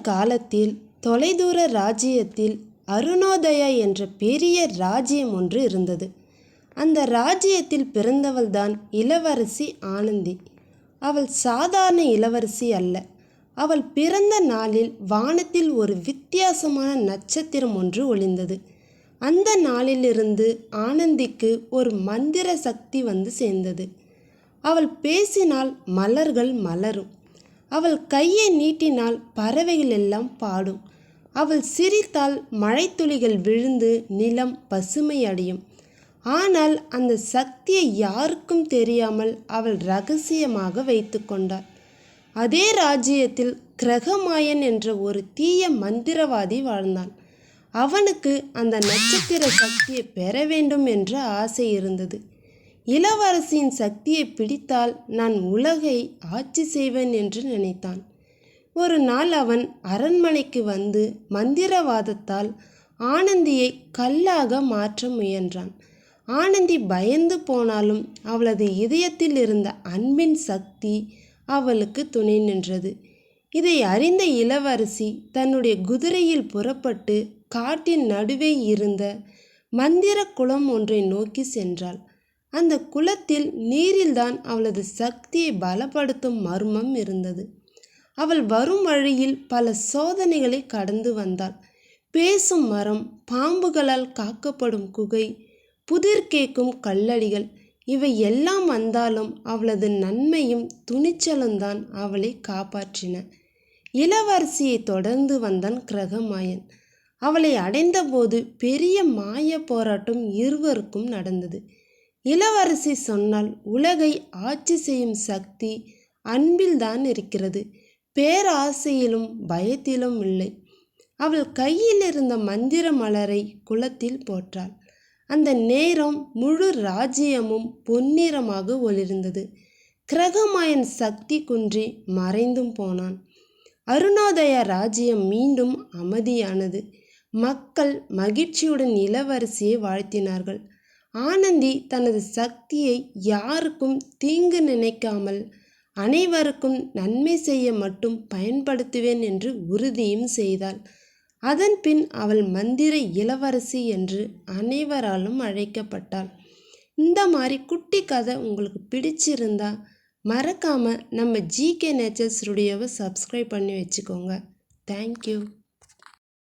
காலத்தில் தொலைதூர ராஜ்யத்தில் அருணோதயா என்ற பெரிய ராஜ்யம் ஒன்று இருந்தது. அந்த ராஜ்யத்தில் பிறந்தவள்தான் இளவரசி ஆனந்தி. அவள் சாதாரண இளவரசி அல்ல. அவள் பிறந்த நாளில் வானத்தில் ஒரு வித்தியாசமான நட்சத்திரம் ஒன்று ஒளிந்தது. அந்த நாளிலிருந்து ஆனந்திக்கு ஒரு மந்திர சக்தி வந்து சேர்ந்தது. அவள் பேசினால் மலர்கள் மலரும். அவள் கையை நீட்டினால் பறவைகள் எல்லாம் பாடும். அவள் சிரித்தால் மழைத்துளிகள் விழுந்து நிலம் பசுமையடையும் ஆனால் அந்த சக்தியை யாருக்கும் தெரியாமல் அவள் ரகசியமாக வைத்து கொண்டாள். அதே ராஜ்யத்தில் கிரகமாயன் என்ற ஒரு தீய மந்திரவாதி வாழ்ந்தான். அவனுக்கு அந்த நட்சத்திர சக்தியை பெற வேண்டும் என்ற ஆசை இருந்தது. இளவரசியின் சக்தியை பிடித்தால் நான் உலகை ஆட்சி செய்வேன் என்று நினைத்தான். ஒரு நாள் அவன் அரண்மனைக்கு வந்து மந்திரவாதத்தால் ஆனந்தியை கல்லாக மாற்ற முயன்றான். ஆனந்தி பயந்து போனாலும் அவளது இதயத்தில் இருந்த அன்பின் சக்தி அவளுக்கு துணை நின்றது. இதை அறிந்த இளவரசி தன்னுடைய குதிரையில் புறப்பட்டு காட்டின் நடுவே இருந்த மந்திர குளம் ஒன்றை நோக்கி சென்றாள். அந்த குளத்தில் நீரில்தான் அவளது சக்தியை பலப்படுத்தும் மர்மம் இருந்தது. அவள் வரும் வழியில் பல சோதனைகளை கடந்து வந்தாள். பேசும் மரம் பாம்புகளால் காக்கப்படும் குகை புதிர் கேட்கும் கல்லடிகள் இவை எல்லாம் வந்தாலும் அவளது நன்மையும் துணிச்சலும் தான் அவளை காப்பாற்றின. இளவரசியை தொடர்ந்து வந்தான் கிரகமாயன். அவளை அடைந்தபோது பெரிய மாய போராட்டம் இருவருக்கும் நடந்தது. இளவரசி சொன்னால் உலகை ஆட்சி செய்யும் சக்தி அன்பில்தான் இருக்கிறது. பேராசையிலும் பயத்திலும் இல்லை. அவள் கையில் இருந்த மந்திர மலரை குளத்தில் போட்டாள். அந்த நேரம் முழு ராஜ்யமும் பொன்னிறமாக ஒளிர்ந்தது. கிரகமாயன் சக்தி குன்றி மறைந்தும் போனான். அருணோதய ராஜ்யம் மீண்டும் அமைதியானது. மக்கள் மகிழ்ச்சியுடன் இளவரசியை வாழ்த்தினார்கள். ஆனந்தி தனது சக்தியை யாருக்கும் தீங்கு நினைக்காமல் அனைவருக்கும் நன்மை செய்ய மட்டும் பயன்படுத்துவேன் என்று உறுதியும் செய்தாள். அதன் பின் அவள் மந்திர இளவரசி என்று அனைவராலும் அழைக்கப்பட்டாள். இந்த மாதிரி குட்டி கதை உங்களுக்கு பிடிச்சிருந்தா மறக்காமல் நம்ம ஜிகே நேச்சர் ஸ்டுடியோவை சப்ஸ்கிரைப் பண்ணி வச்சுக்கோங்க. தேங்க்யூ